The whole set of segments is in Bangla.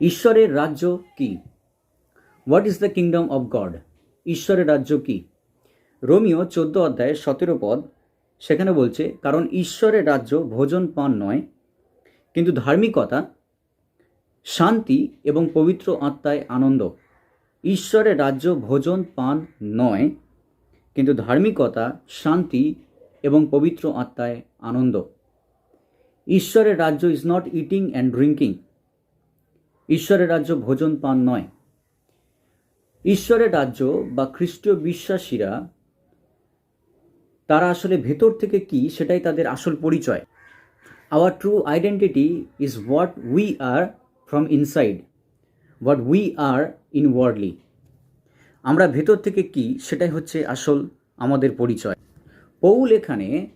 ঈশ্বরের রাজ্য কি? What is the kingdom of God ঈশ্বরের রাজ্য কি? রোমিও চোদ্দ অধ্যায় সতেরো পদ, সেখানে বলছে, কারণ ঈশ্বরের রাজ্য ভোজন পান নয়, কিন্তু ধার্মিকতা, শান্তি এবং পবিত্র আত্মায় আনন্দ। ঈশ্বরের রাজ্য ভোজন পান নয়, কিন্তু ধার্মিকতা, শান্তি এবং পবিত্র আত্মায় আনন্দ। ঈশ্বরের রাজ্য is not eating and drinking ঈশ্বরের রাজ্য ভোজন পান নয়। ঈশ্বরের রাজ্য বা খ্রিস্টীয় বিশ্বাসীরা, তারা আসলে ভেতর থেকে কি সেটাই তাদের আসল পরিচয়। Our true identity is what we are from inside what we are inwardly আমরা ভেতর থেকে কি সেটাই হচ্ছে আসল আমাদের পরিচয়। পৌল এখানে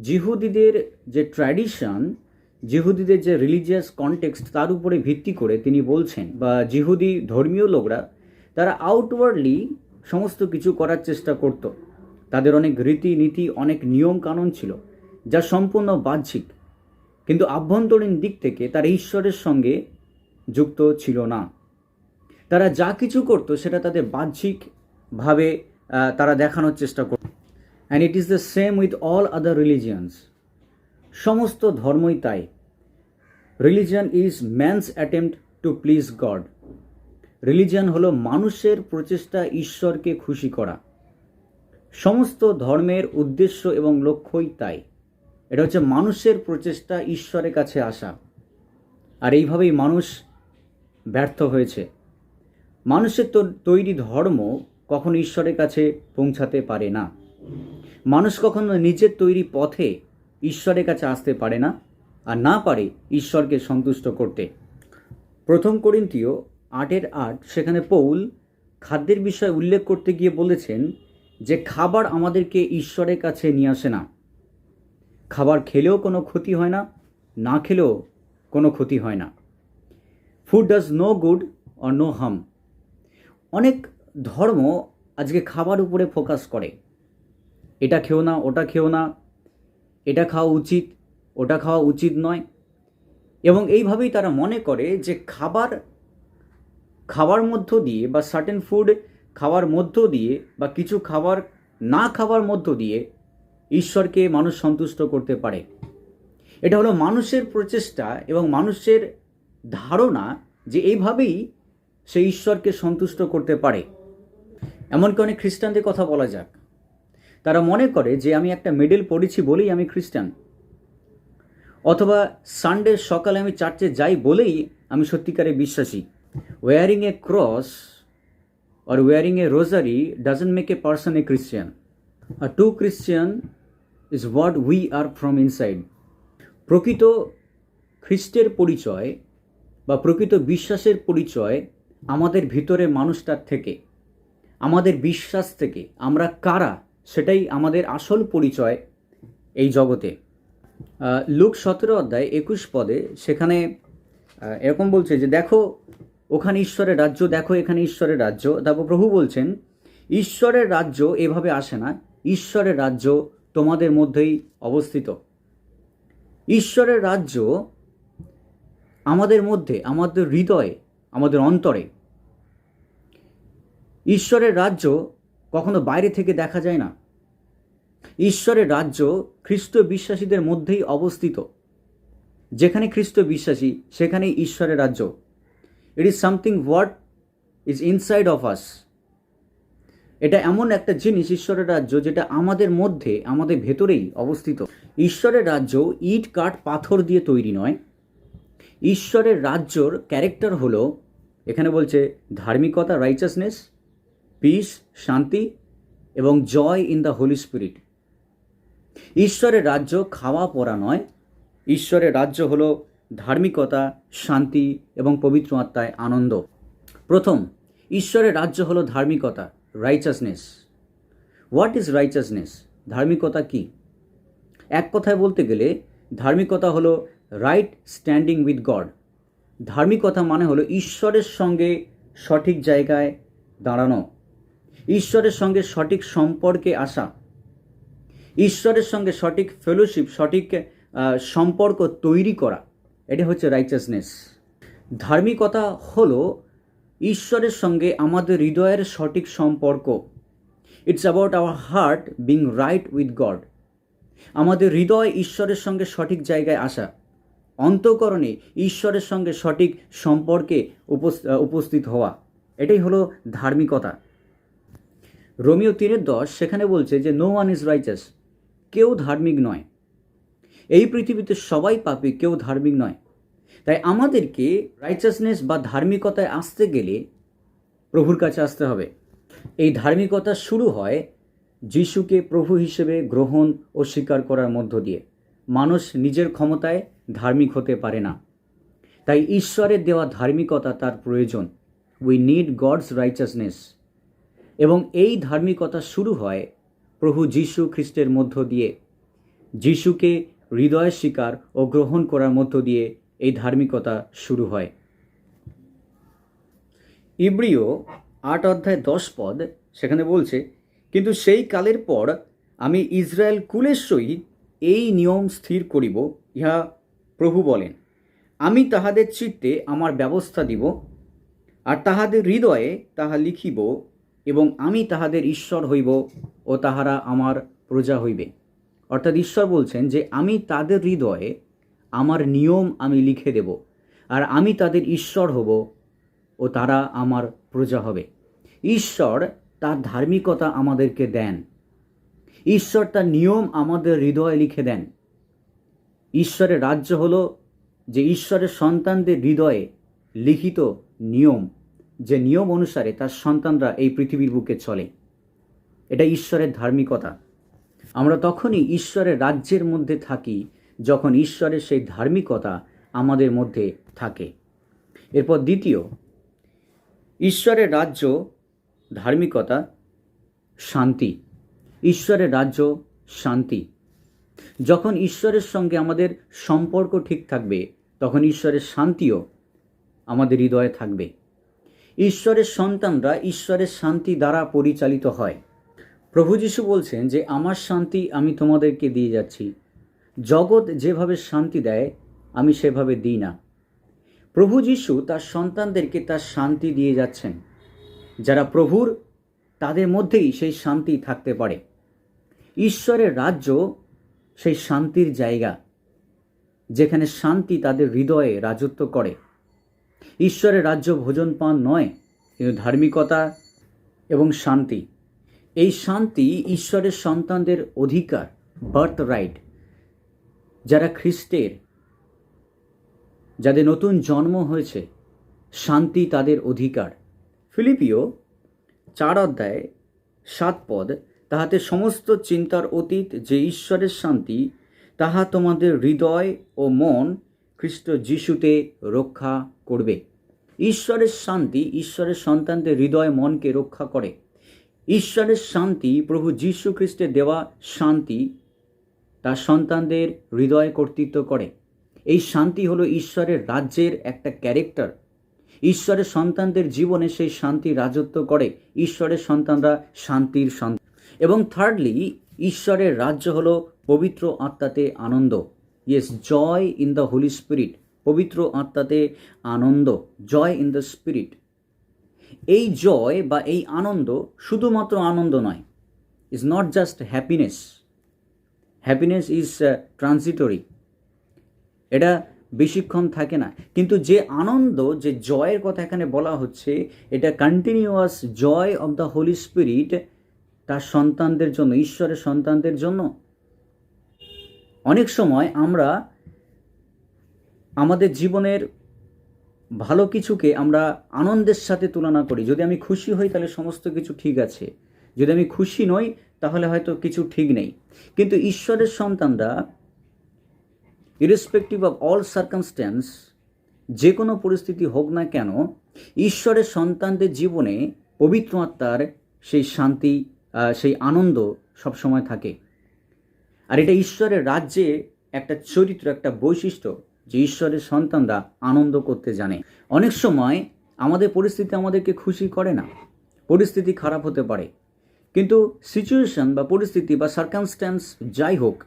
জিহুদিদের যে ট্র্যাডিশন জিহুদিদের যে রিলিজিয়াস কনটেক্সট তার উপরে ভিত্তি করে তিনি বলছেন, বা জিহুদি ধর্মীয় লোকরা, তারা আউটওয়ার্ডলি সমস্ত কিছু করার চেষ্টা করত। তাদের অনেক রীতিনীতি, অনেক নিয়ম কানুন ছিল, যা সম্পূর্ণ বাহ্যিক। কিন্তু আভ্যন্তরীণ দিক থেকে তারা ঈশ্বরের সঙ্গে যুক্ত ছিল না। তারা যা কিছু করতো সেটা তাদের বাহ্যিকভাবে তারা দেখানোর চেষ্টা করত। And it is the same with all other religions সমস্ত ধর্মই তাই। Religion is man's attempt to please God religion হলো মানুষের প্রচেষ্টা ঈশ্বরকে খুশি করা। সমস্ত ধর্মের উদ্দেশ্য এবং লক্ষ্যই তাই। এটা হচ্ছে মানুষের প্রচেষ্টা ঈশ্বরের কাছে আসা। আর এইভাবেই মানুষ ব্যর্থ হয়েছে। মানুষের তৈরি ধর্ম কখনো ঈশ্বরের কাছে পৌঁছাতে পারে না। মানুষ কখনো নিজের তৈরি পথে ঈশ্বরের কাছে আসতে পারে না আর না পারে ঈশ্বরকে সন্তুষ্ট করতে। প্রথম করিন্তীয় আটের আট, সেখানে পৌল খাদ্যের বিষয় উল্লেখ করতে গিয়ে বলেছেন যে, খাবার আমাদেরকে ঈশ্বরের কাছে নিয়ে আসে না। খাবার খেলেও কোনো ক্ষতি হয় না না খেলেও কোনো ক্ষতি হয় না। Food does no good or no harm অনেক ধর্ম আজকে খাবার উপরে ফোকাস করে। এটা খেও না, ওটা খেও না এটা খাওয়া উচিত, ওটা খাওয়া উচিত নয়। এবং এইভাবেই তারা মনে করে যে খাবার খাওয়ার মধ্য দিয়ে বা সার্টেন ফুড খাওয়ার মধ্য দিয়ে বা কিছু খাবার না খাওয়ার মধ্য দিয়ে ঈশ্বরকে মানুষ সন্তুষ্ট করতে পারে। এটা হলো মানুষের প্রচেষ্টা এবং মানুষের ধারণা যে এইভাবেই সে ঈশ্বরকে সন্তুষ্ট করতে পারে। এমনকি অনেক খ্রিস্টানদের কথা বলা যাক। তারা মনে করে যে আমি একটা মেডেল পড়েছি বলেই আমি খ্রিস্টান অথবা সানডে সকালে আমি চার্চে যাই বলেই আমি সত্যিকারে বিশ্বাসী wearing a cross or wearing a rosary doesn't make a person a Christian. A true Christian is what we are from inside. প্রকৃত খ্রিস্টের পরিচয় বা প্রকৃত বিশ্বাসের পরিচয় আমাদের ভিতরে মানুষটার থেকে, আমাদের বিশ্বাস থেকে, আমরা কারা সেটাই আমাদের আসল পরিচয় এই জগতে। লুক সতেরো অধ্যায় একুশ পদে সেখানে এরকম বলছে যে, দেখো, ওখানে ঈশ্বরের রাজ্য, দেখো, এখানে ঈশ্বরের রাজ্য। তারপর প্রভু বলছেন, ঈশ্বরের রাজ্য এভাবে আসে না। ঈশ্বরের রাজ্য তোমাদের মধ্যেই অবস্থিত। ঈশ্বরের রাজ্য আমাদের মধ্যে, আমাদের হৃদয়ে, আমাদের অন্তরে। ঈশ্বরের রাজ্য কখনো বাইরে থেকে দেখা যায় না। ঈশ্বরের রাজ্য খ্রিস্ট বিশ্বাসীদের মধ্যেই অবস্থিত। যেখানে খ্রিস্ট বিশ্বাসী, সেখানেই ঈশ্বরের রাজ্য। It is something what is inside of us এটা এমন একটা জিনিস ঈশ্বরের রাজ্য যেটা আমাদের মধ্যে, আমাদের ভেতরেই অবস্থিত। ঈশ্বরের রাজ্য ইট, কাঠ, পাথর দিয়ে তৈরি নয়। ঈশ্বরের রাজ্যর ক্যারেক্টার হলো, এখানে বলছে ধার্মিকতা রাইচাসনেস পিস শান্তি এবং joy in the Holy Spirit ঈশ্বরের রাজ্য খাওয়া পড়া নয়। ঈশ্বরের রাজ্য হলো ধার্মিকতা, শান্তি এবং পবিত্র আত্মায় আনন্দ। প্রথম, ঈশ্বরের রাজ্য হলো ধার্মিকতা রাইচাসনেস হোয়াট ইজ রাইচাসনেস ধার্মিকতা কি? এক কথায় বলতে গেলে, ধার্মিকতা হলো রাইট স্ট্যান্ডিং উইথ গড ধার্মিকতা মানে হলো ঈশ্বরের সঙ্গে সঠিক জায়গায় দাঁড়ানো। ঈশ্বরের সঙ্গে সঠিক সম্পর্কে আসা। ঈশ্বরের সঙ্গে সঠিক ফেলোশিপ সঠিক সম্পর্ক তৈরি করা, এটা হচ্ছে রাইচাসনেস ধার্মিকতা হলো ঈশ্বরের সঙ্গে আমাদের হৃদয়ের সঠিক সম্পর্ক। It's about our heart being right with God আমাদের হৃদয় ঈশ্বরের সঙ্গে সঠিক জায়গায় আসা। অন্তকরণে ঈশ্বরের সঙ্গে সঠিক সম্পর্কে উপস- উপস্থিত হওয়া। এটাই হলো ধার্মিকতা। রোমিও তিনের দশ, সেখানে বলছে যে নো ওয়ান ইজ রাইচাস কেউ ধার্মিক নয়। এই পৃথিবীতে সবাই পাপী, কেউ ধার্মিক নয়। তাই আমাদেরকে রাইচাসনেস বা ধার্মিকতায় আসতে গেলে প্রভুর কাছে আসতে হবে। এই ধার্মিকতা শুরু হয় যিশুকে প্রভু হিসেবে গ্রহণ ও স্বীকার করার মধ্য দিয়ে। মানুষ নিজের ক্ষমতায় ধার্মিক হতে পারে না। তাই ঈশ্বরের দেওয়া ধার্মিকতা তার প্রয়োজন। উই নিড গডস রাইচাসনেস এবং এই ধার্মিকতা শুরু হয় প্রভু যীশু খ্রিস্টের মধ্য দিয়ে। যিশুকে হৃদয় স্বীকার ও গ্রহণ করার মধ্য দিয়ে এই ধার্মিকতা শুরু হয়। ইব্রিয় আট অধ্যায় দশ পদ সেখানে বলছে, কিন্তু সেই কালের পর আমি ইসরায়েল সহিত এই নিয়ম স্থির করিব। ইহা প্রভু বলেন, আমি তাহাদের চিত্তে আমার ব্যবস্থা দিব আর তাহাদের হৃদয়ে তাহা লিখিব। এবং আমি তাহাদের ঈশ্বর হইব ও তাহারা আমার প্রজা হইবে। অর্থাৎ ঈশ্বর বলছেন যে, আমি তাদের হৃদয়ে আমার নিয়ম আমি লিখে দেব আর আমি তাদের ঈশ্বর হব ও তারা আমার প্রজা হবে। ঈশ্বর তার ধার্মিকতা আমাদেরকে দেন। ঈশ্বর তার নিয়ম আমাদের হৃদয়ে লিখে দেন। ঈশ্বরের রাজ্য হলো যে, ঈশ্বরের সন্তানদের হৃদয়ে লিখিত নিয়ম যে নিয়ম অনুসারে তার সন্তানরা এই পৃথিবীর বুকে চলে। এটা ঈশ্বরের ধার্মিকতা। আমরা তখনই ঈশ্বরের রাজ্যের মধ্যে থাকি যখন ঈশ্বরের সেই ধার্মিকতা আমাদের মধ্যে থাকে। এরপর দ্বিতীয়, ঈশ্বরের রাজ্য ধার্মিকতা শান্তি। ঈশ্বরের রাজ্য শান্তি। যখন ঈশ্বরের সঙ্গে আমাদের সম্পর্ক ঠিক থাকবে, তখন ঈশ্বরের শান্তিও আমাদের হৃদয়ে থাকবে। ঈশ্বরের সন্তানরা ঈশ্বরের শান্তি দ্বারা পরিচালিত হয়। প্রভু যিশু বলছেন যে, আমার শান্তি আমি তোমাদেরকে দিয়ে যাচ্ছি। জগৎ যেভাবে শান্তি দেয়, আমি সেভাবে দিই না। প্রভু যিশু তার সন্তানদেরকে তার শান্তি দিয়ে যাচ্ছেন। যারা প্রভুর, তাদের মধ্যেই সেই শান্তি থাকতে পারে। ঈশ্বরের রাজ্য সেই শান্তির জায়গা, যেখানে শান্তি তাদের হৃদয়ে রাজত্ব করে। ঈশ্বরের রাজ্য ভোজন পান নয়, কিন্তু ধার্মিকতা এবং শান্তি। এই শান্তি ঈশ্বরের সন্তানদের অধিকার বার্থ রাইট যারা খ্রিস্টের, যাদের নতুন জন্ম হয়েছে, শান্তি তাদের অধিকার। ফিলিপিও চার অধ্যায় সাত পদ, তাহাতে সমস্ত চিন্তার অতীত যে ঈশ্বরের শান্তি, তাহা তোমাদের হৃদয় ও মন খ্রিস্ট যিশুতে রক্ষা করবে। ঈশ্বরের শান্তি ঈশ্বরের সন্তানদের হৃদয় মনকে রক্ষা করে। ঈশ্বরের শান্তি, প্রভু যীশু খ্রিস্টের দেওয়া শান্তি তার সন্তানদের হৃদয় কর্তৃত্ব করে। এই শান্তি হলো ঈশ্বরের রাজ্যের একটা ক্যারেক্টার। ঈশ্বরের সন্তানদের জীবনে সেই শান্তি রাজত্ব করে। ঈশ্বরের সন্তানরা শান্তির সন্তান। এবং থার্ডলি ঈশ্বরের রাজ্য হলো পবিত্র আত্মাতে আনন্দ। Yes joy in the Holy Spirit পবিত্র আত্মাতে আনন্দ জয় ইন দ্য স্পিরিট এই জয় বা এই আনন্দ শুধুমাত্র আনন্দ নয় is not just happiness happiness is transitory এটা বেশিক্ষণ থাকে না। কিন্তু যে আনন্দ, যে জয়ের কথা এখানে বলা হচ্ছে, এটা continuous joy of the Holy Spirit তার সন্তানদের জন্য, ঈশ্বরের সন্তানদের জন্য অনেক সময় আমরা আমাদের জীবনের ভালো কিছুকে আমরা আনন্দের সাথে তুলনা করি। যদি আমি খুশি হই, তাহলে সমস্ত কিছু ঠিক আছে। যদি আমি খুশি নই, তাহলে হয়তো কিছু ঠিক নেই। কিন্তু ঈশ্বরের সন্তানরা ইরেসপেক্টিভ অফ অল সার্কামস্ট্যান্স যে কোনো পরিস্থিতি হোক না কেন, ঈশ্বরের সন্তানদের জীবনে পবিত্র আত্মার সেই শান্তি সেই আনন্দ সবসময় থাকে। আর এটা ঈশ্বরের রাজ্যে একটা চরিত্র, একটা বৈশিষ্ট্য যে ঈশ্বরের সন্তানরা আনন্দ করতে জানে। অনেক সময় আমাদের পরিস্থিতি আমাদেরকে খুশি করে না, পরিস্থিতি খারাপ হতে পারে। কিন্তু সিচুয়েশন বা পরিস্থিতি বা সার্কামস্ট্যান্স যাই হোক,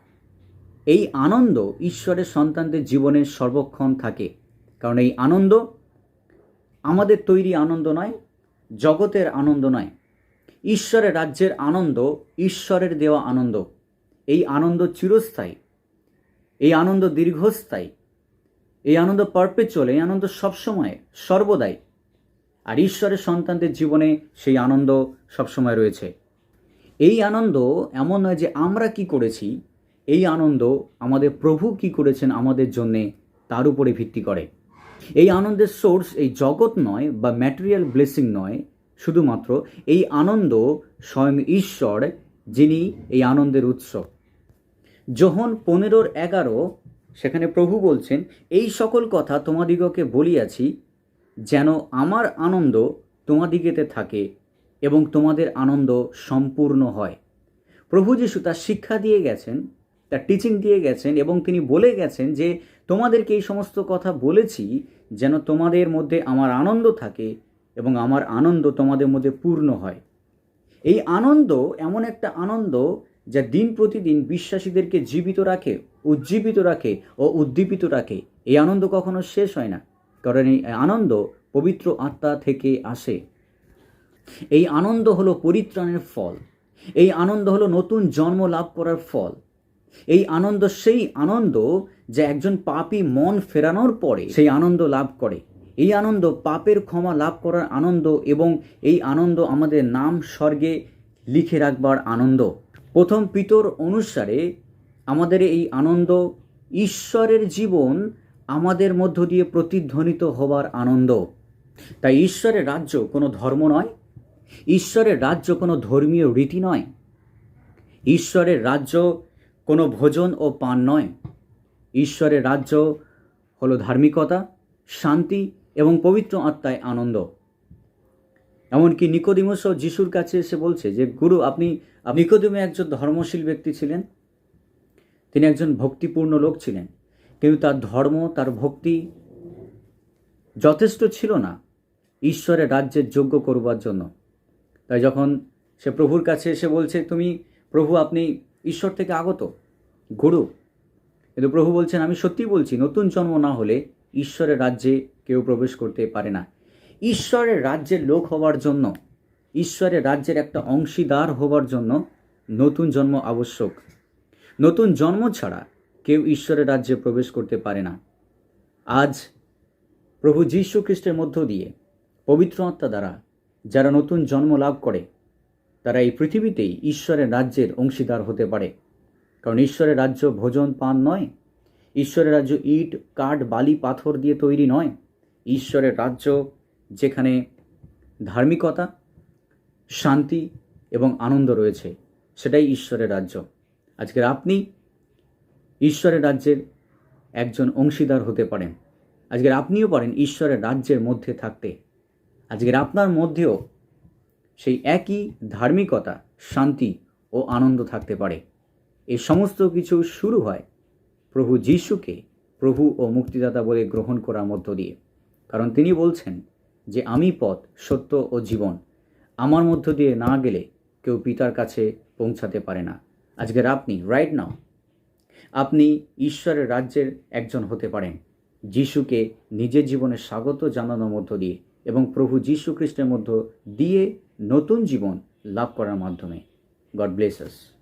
এই আনন্দ ঈশ্বরের সন্তানদের জীবনে সর্বক্ষণ থাকে। কারণ এই আনন্দ আমাদের তৈরি আনন্দ নয়, জগতের আনন্দ নয়। ঈশ্বরের রাজ্যের আনন্দ, ঈশ্বরের দেওয়া আনন্দ। এই আনন্দ চিরস্থায়ী, এই আনন্দ দীর্ঘস্থায়ী, এই আনন্দ চলে এই আনন্দ সবসময়, সর্বদাই। আর ঈশ্বরের সন্তানদের জীবনে সেই আনন্দ সবসময় রয়েছে। এই আনন্দ এমন নয় যে আমরা কি করেছি, এই আনন্দ আমাদের প্রভু কি করেছেন আমাদের জন্যে তার উপরে ভিত্তি করে। এই আনন্দের সোর্স এই জগৎ নয় বা ম্যাটেরিয়াল ব্লেসিং নয়, শুধুমাত্র এই আনন্দ স্বয়ং ঈশ্বর যিনি এই আনন্দের উৎস যোহন পনেরোর এগারো, সেখানে প্রভু বলছেন, এই সকল কথা তোমাদিগকে বলিয়াছি, যেন আমার আনন্দ তোমাদিগেতে থাকে এবং তোমাদের আনন্দ সম্পূর্ণ হয়। প্রভু যিশু তার শিক্ষা দিয়ে গেছেন, তার টিচিং দিয়ে গেছেন এবং তিনি বলে গেছেন যে, তোমাদেরকে এই সমস্ত কথা বলেছি, যেন তোমাদের মধ্যে আমার আনন্দ থাকে এবং আমার আনন্দ তোমাদের মধ্যে পূর্ণ হয়। এই আনন্দ এমন একটা আনন্দ যা দিন প্রতিদিন বিশ্বাসীদেরকে জীবিত রাখে, উজ্জীবিত রাখে ও উদ্দীপিত রাখে। এই আনন্দ কখনো শেষ হয় না, কারণ এই আনন্দ পবিত্র আত্মা থেকে আসে। এই আনন্দ হলো পরিত্রাণের ফল। এই আনন্দ হলো নতুন জন্ম লাভ করার ফল। এই আনন্দ, সেই আনন্দ যা একজন পাপী মন ফেরানোর পরে সেই আনন্দ লাভ করে। এই আনন্দ, পাপের ক্ষমা লাভ করার আনন্দ এবং এই আনন্দ আমাদের নাম স্বর্গে লিখে রাখবার আনন্দ। প্রথম পিতর অনুসারে আমাদের এই আনন্দ ঈশ্বরের জীবন আমাদের মধ্য দিয়ে প্রতিধ্বনিত হবার আনন্দ। তাই ঈশ্বরের রাজ্য কোনো ধর্ম নয়, ঈশ্বরের রাজ্য কোনো ধর্মীয় রীতি নয়, ঈশ্বরের রাজ্য কোনো ভোজন ও পান নয়। ঈশ্বরের রাজ্য হলো ধার্মিকতা, শান্তি এবং পবিত্র আত্মায় আনন্দ। এমনকি নিকোদিমসও যিশুর কাছে এসে বলছে যে, গুরু, আপনি নিকোদিমে একজন ধর্মশীল ব্যক্তি ছিলেন। তিনি একজন ভক্তিপূর্ণ লোক ছিলেন। কিন্তু তার ধর্ম, তার ভক্তি যথেষ্ট ছিল না ঈশ্বরের রাজ্যের যোগ্য করবার জন্য। তাই যখন সে প্রভুর কাছে এসে বলছে, তুমি, প্রভু, আপনি ঈশ্বর থেকে আগত, গুরু। কিন্তু প্রভু বলছেন, আমি সত্যি বলছি, নতুন জন্ম না হলে ঈশ্বরের রাজ্যে কেউ প্রবেশ করতে পারে না। ঈশ্বরের রাজ্যের লোক হওয়ার জন্য, ঈশ্বরের রাজ্যের একটা অংশীদার হওয়ার জন্য নতুন জন্ম আবশ্যক। নতুন জন্ম ছাড়া কেউ ঈশ্বরের রাজ্যে প্রবেশ করতে পারে না। আজ প্রভু যীশু খ্রিস্টের মধ্য দিয়ে পবিত্র আত্মা দ্বারা যারা নতুন জন্ম লাভ করে, তারা এই পৃথিবীতেই ঈশ্বরের রাজ্যের অংশীদার হতে পারে। কারণ ঈশ্বরের রাজ্য ভোজন পান নয়, ঈশ্বরের রাজ্য ইট, কাঠ, বালি, পাথর দিয়ে তৈরি নয়। ঈশ্বরের রাজ্য, যেখানে ধার্মিকতা, শান্তি এবং আনন্দ রয়েছে, সেটাই ঈশ্বরের রাজ্য। আজকের আপনি ঈশ্বরের রাজ্যের একজন অংশীদার হতে পারেন। আজকের আপনিও পারেন ঈশ্বরের রাজ্যের মধ্যে থাকতে। আজকের আপনার মধ্যেও সেই একই ধার্মিকতা, শান্তি ও আনন্দ থাকতে পারে। এই সমস্ত কিছু শুরু হয় প্রভু যিশুকে প্রভু ও মুক্তিদাতা বলে গ্রহণ করার মধ্য দিয়ে। কারণ তিনি বলছেন যে, আমি পথ, সত্য ও জীবন। আমার মধ্য দিয়ে না গেলে কেউ পিতার কাছে পৌঁছাতে পারে না। আজকের আপনি রাইট নাও আপনি ঈশ্বরের রাজ্যের একজন হতে পারেন। যিশুকে নিজের জীবনে স্বাগত জানানোর মধ্য দিয়ে এবং প্রভু যীশু খ্রিস্টের মধ্য দিয়ে নতুন জীবন লাভ করার মাধ্যমে। গড ব্লেস আস